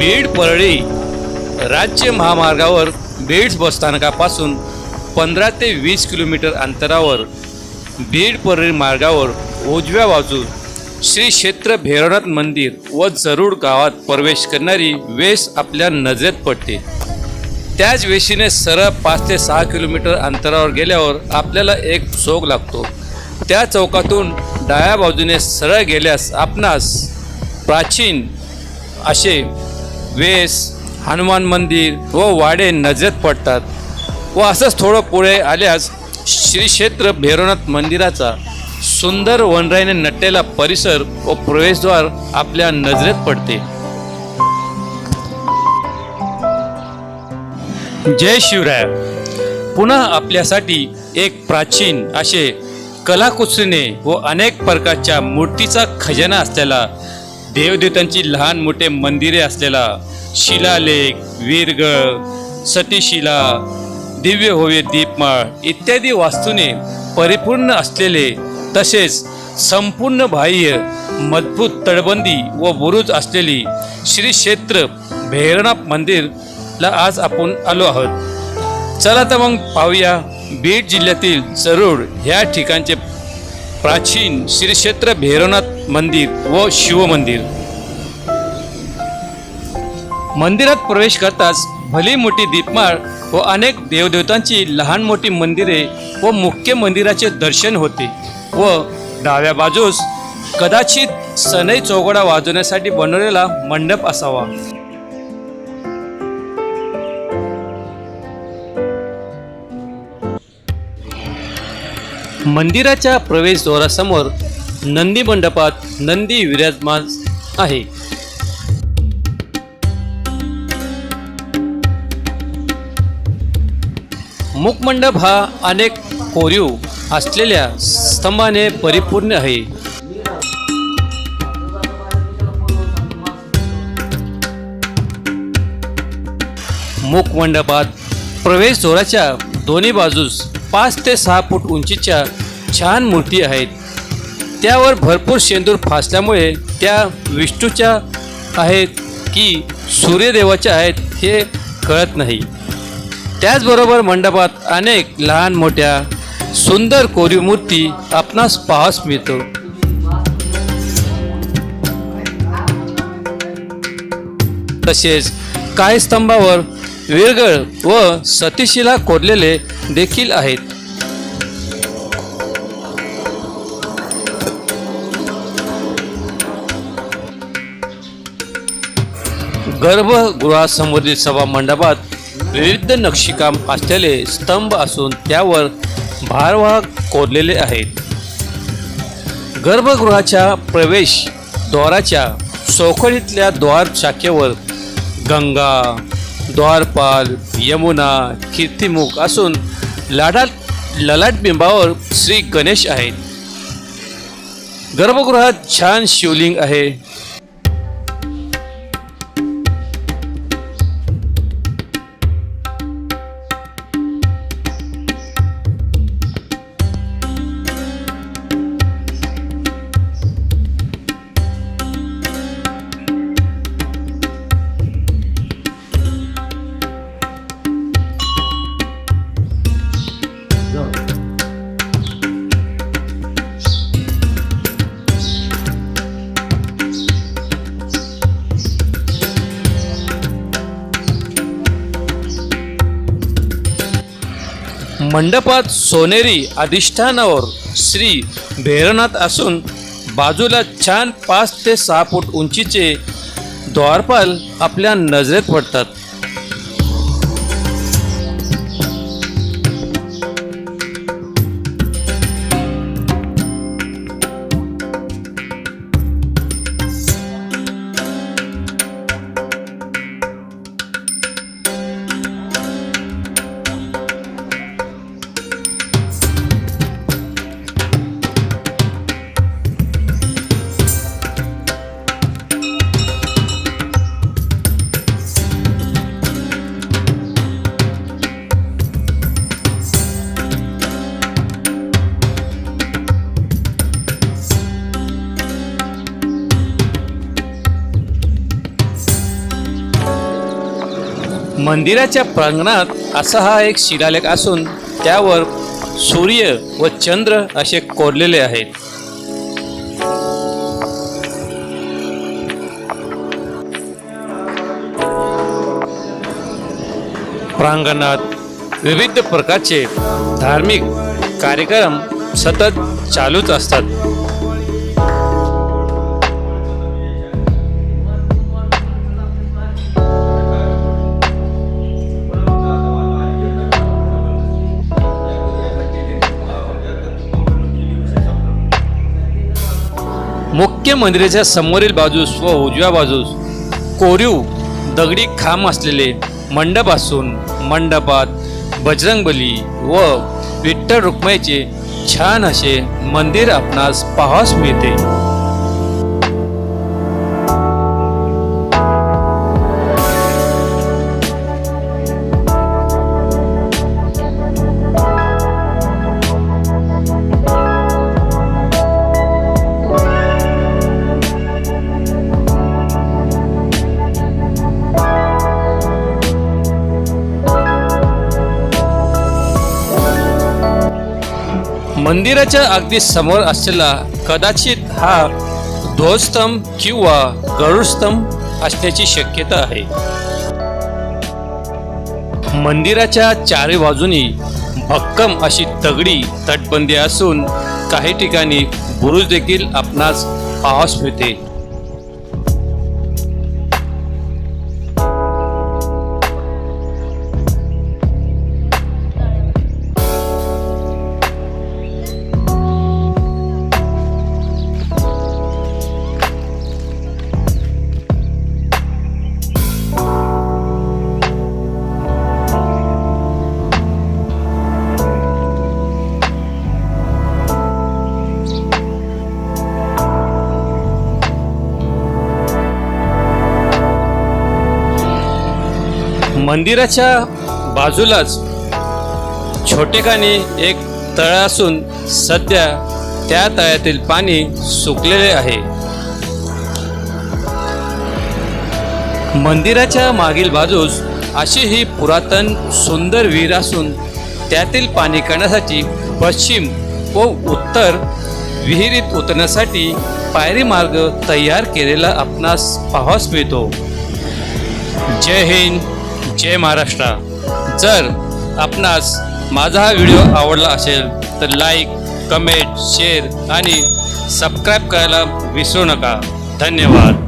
बीड परळी राज्य महामार्गावर बीड बसस्थानकापासून पंधरा ते वीस किलोमीटर अंतरावर बीड परळी मार्गावर उजव्या बाजू श्री क्षेत्र भैरवनाथ मंदिर व जरूड गावात प्रवेश करणारी वेस आपल्या नजरेत पडते. त्याच वेशीने सरळ पाच ते सहा किलोमीटर अंतरावर गेल्यावर आपल्याला एक चौक लागतो. त्या चौकातून डाव्या बाजूने सरळ गेल्यास आपणास प्राचीन असे वेस हनुमान मंदिर व वाडे नजरेत पडतात व असंच थोडं पुढे आल्यास श्री क्षेत्र भैरवनाथ मंदिराचा सुंदर वनराईने नटलेला परिसर व प्रवेशद्वार आपल्या नजरेत पडते. जय शिवराय. पुन्हा आपल्यासाठी एक प्राचीन असे कलाकुसरीने व अनेक प्रकारच्या मूर्तीचा खजाना असलेला देवदेवतांची लहान मोठे मंदिरे असलेला शिलालेख वीरगळ सतीशिला दिव्य होवे दीपमाळ इत्यादी वास्तूने परिपूर्ण असलेले तसेच संपूर्ण बाह्य मजबूत तळबंदी व बुरुज असलेली श्री क्षेत्र भैरवनाथ मंदिरला आज आपण आलो आहोत. चला तर मग पाहूया बीड जिल्ह्यातील जरूड ह्या ठिकाणचे प्राचीन श्री क्षेत्र भैरवनाथ मंदिर व शिवमंदिर मंदिरात प्रवेश करताच भली मोठी दीपमाळ व अनेक देवदेवतांची लहान मोठी मंदिरे व मुख्य मंदिराचे दर्शन होते व डाव्या बाजूस कदाचित सनई चौघडा वाजवण्यासाठी बनवलेला मंडप असावा. मंदिराच्या प्रवेशद्वारासमोर नंदी मंडपात नंदी विराजमान आहे. मुखमंडप हा अनेक कोरीव असलेल्या स्तंभाने परिपूर्ण आहे. मुखमंडपात प्रवेशद्वाराच्या दोन्ही बाजूस पाच ते सहा फूट उंचीच्या छान मूर्ती आहेत. त्यावर भरपूर शेंदूर फासल्यामुळे त्या विष्णूच्या आहेत की सूर्यदेवाच्या आहेत हे कळत नाही. त्याचबरोबर मंडपात अनेक लहान मोठ्या सुंदर कोरीव मूर्ती आपणास पाहास मिळतो. तसेच काही स्तंभावर विरगळ व सतीशीला कोरलेले देखील आहेत. गर्भगृहासमोरील सभा मंडपात विविध नक्षीकाम असलेले स्तंभ असून त्यावर भारवाहक कोरलेले आहेत. गर्भगृहाच्या प्रवेश द्वाराच्या चौकटीतल्या द्वार शाखेवर गंगा द्वारपाल यमुना कीर्तिमुख असून लाडात ललाट बिंबावर श्री गणेश आहेत. गर्भगृहात छान शिवलिंग आहे. मंडपात सोनेरी अधिष्ठानावर श्री भैरवनाथ असून बाजूला छान पाच ते सहा फूट उंचीचे द्वारपाल आपल्या नजरेत पडतात. मंदिराच्या प्रांगणात असा हा एक शिलालेख असून त्यावर सूर्य व चंद्र असे कोरलेले आहेत. प्रांगणात विविध प्रकारचे धार्मिक कार्यक्रम सतत चालूच असतात. मुख्य मंदिराच्या समोरील बाजूस व उजव्या बाजूस कोरीव दगडी खांब असलेले मंडप असून मंडपात बजरंगबली व विठ्ठल रुक्माईचे छान असे मंदिर आपणास पाहास मिळते. मंदिराच्या अगदी समोर असलेला कदाचित हा ध्वजस्तंभ किंवा गरुडस्तंभ असण्याची शक्यता आहे. मंदिराच्या चारी बाजूनी भक्कम अशी तगडी तटबंदी असून काही ठिकाणी बुरुज देखील आपणास पाहास मिळते. मंदिराच्या बाजूलाच छोटेखानी एक तळ असून सध्या त्या तळ्यातील पाणी सुकलेले आहे. मंदिराच्या मागील बाजूस अशी ही पुरातन सुंदर विहीर असून त्यातील पाणी काढण्यासाठी पश्चिम व उत्तर विहिरीत उतरण्यासाठी पायरी मार्ग तयार केलेला आपणास पाहास मिळतो. जय हिंद. जय महाराष्ट्र. जर आपणास माझा हा व्हिडिओ आवडला असेल तर लाईक कमेंट शेअर आणि सबस्क्राईब करायला विसरू नका. धन्यवाद.